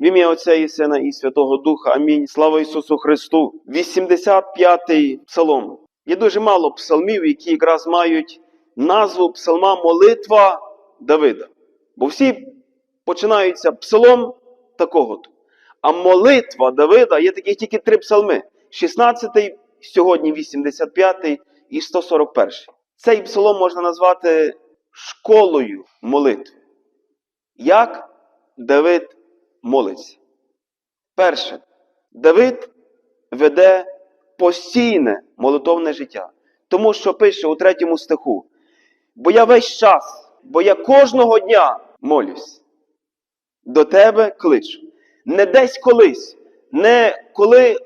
В ім'я Отця і Сина і Святого Духа. Амінь. Слава Ісусу Христу. 85-й псалом. Є дуже мало псалмів, які якраз мають назву псалма молитва Давида. Бо всі починаються псалом такого-то. А молитва Давида є таких тільки три псалми: 16-й, сьогодні 85-й і 141. Цей псалом можна назвати школою молитви. Як Давид молиться? Перше, Давид веде постійне молитовне життя. Тому що пише у третьому стиху: бо я весь час, бо я кожного дня молюсь. До тебе кличу. Не десь колись, не коли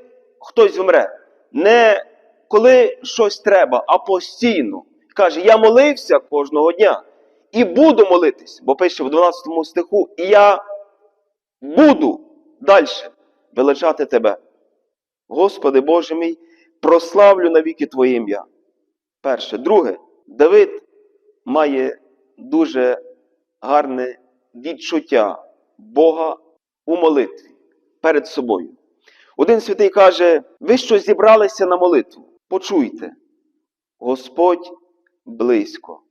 хтось вмре, не коли щось треба, а постійно. Каже, я молився кожного дня і буду молитись, бо пише в 12 стиху, і я буду далі величати тебе. Господи Боже мій, прославлю навіки Твоє ім'я. Перше. Друге, Давид має дуже гарне відчуття Бога у молитві перед собою. Один святий каже: ви що зібралися на молитву? Почуйте, Господь близько.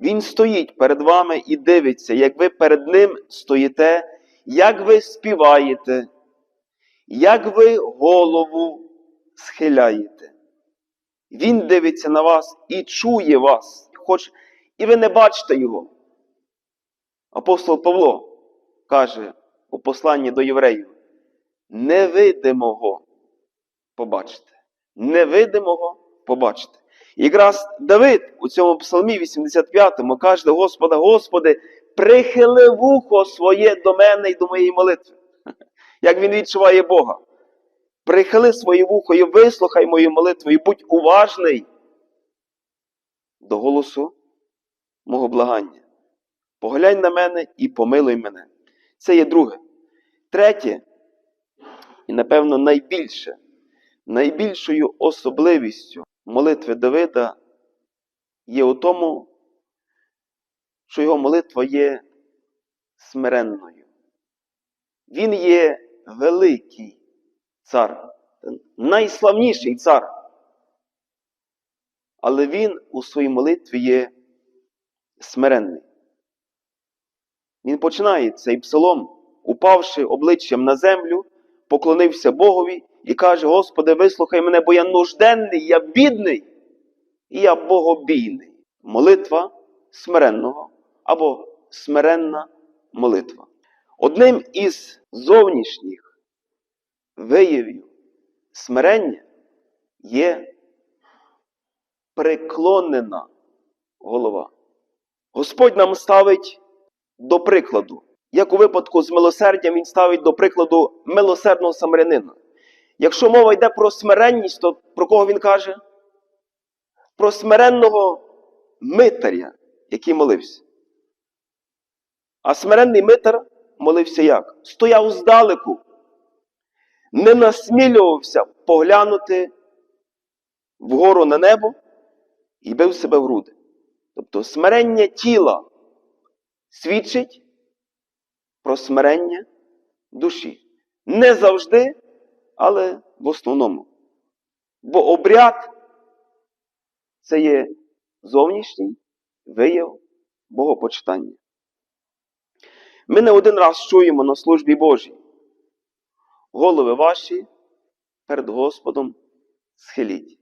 Він стоїть перед вами і дивиться, як ви перед Ним стоїте, як ви співаєте, як ви голову схиляєте. Він дивиться на вас і чує вас, хоч і ви не бачите його. Апостол Павло каже у посланні до євреїв: невидимого побачите. Невидимого побачите. Якраз Давид у цьому псалмі 85-му каже Господа: Господи, прихили вухо своє до мене і до моєї молитви. Як він відчуває Бога. Прихили своє вухо і вислухай мою молитву, і будь уважний до голосу мого благання. Поглянь на мене і помилуй мене. Це є друге. Третє, і, напевно, найбільше, найбільшою особливістю молитви Давида є у тому, що його молитва є смиренною. Він є великий цар, найславніший цар. Але він у своїй молитві є смиренний. Він починає цей псалом, упавши обличчям на землю, поклонився Богові і каже: Господи, вислухай мене, бо я нужденний, я бідний і я богобійний. Молитва смиренного або смиренна молитва. Одним із зовнішніх виявів смирення є преклонена голова. Господь нам ставить до прикладу. Як у випадку з милосердям, він ставить до прикладу милосердного самарянина. Якщо мова йде про смиренність, то про кого він каже? Про смиренного митаря, який молився. А смиренний митар молився як? Стояв здалеку, не насмілювався поглянути вгору на небо і бив себе в груди. Тобто смирення тіла свідчить про смирення душі. Не завжди, але в основному. Бо обряд це є зовнішній вияв богопочитання. Ми не один раз чуємо на службі Божій. Голови ваші перед Господом схиліть.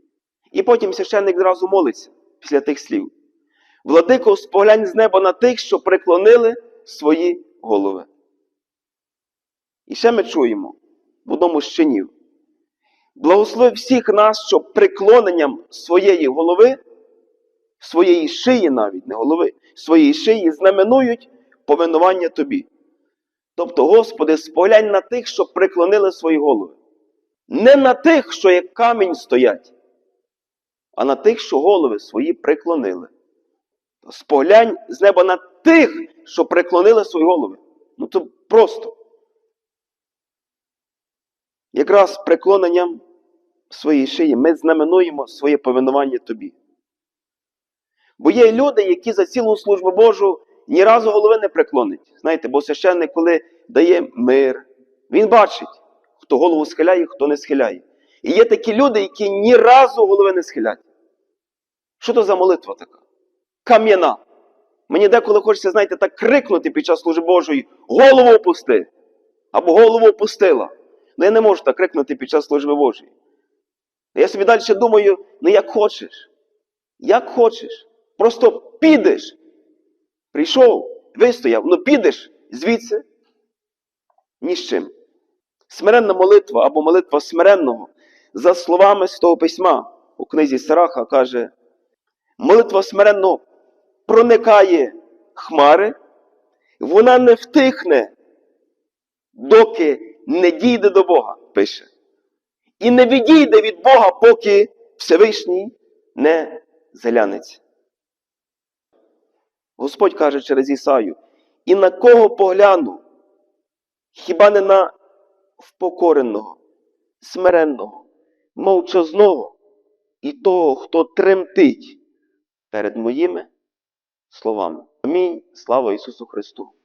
І потім священник зразу молиться після тих слів. Владико, споглянь з неба на тих, що преклонили свої голови. І ще ми чуємо в одному з чинів. Благослови всіх нас, щоб преклоненням своєї голови, своєї шиї навіть, не голови, своєї шиї знаменують поминування тобі. Тобто, Господи, споглянь на тих, що преклонили свої голови. Не на тих, що як камінь стоять, а на тих, що голови свої преклонили. Споглянь з неба на тих, що преклонили свої голови. Ну це просто. Якраз преклоненням своєї шиї ми знаменуємо своє повинування тобі. Бо є люди, які за цілу службу Божу ні разу голови не преклонить. Знаєте, бо священник, коли дає мир, він бачить, хто голову схиляє, хто не схиляє. І є такі люди, які ні разу голови не схилять. Що то за молитва така? Кам'яна. Мені деколи хочеться, знаєте, так крикнути під час служби Божої: голову опусти! Або голову опустила. Ну я не можу так крикнути під час служби Божої. Я собі далі думаю, ну як хочеш. Як хочеш. Просто підеш. Прийшов, вистояв, ну підеш звідси ні з чим. Смиренна молитва або молитва смиренного, за словами з того письма у книзі Сараха каже, молитва смиренного проникає хмари, вона не втихне, доки не дійде до Бога, пише. І не відійде від Бога, поки Всевишній не зглянеться. Господь каже через Ісаю, і на кого погляну, хіба не на впокореного, смиренного, мовчазного і того, хто тремтить перед моїми словами. Амінь. Слава Ісусу Христу!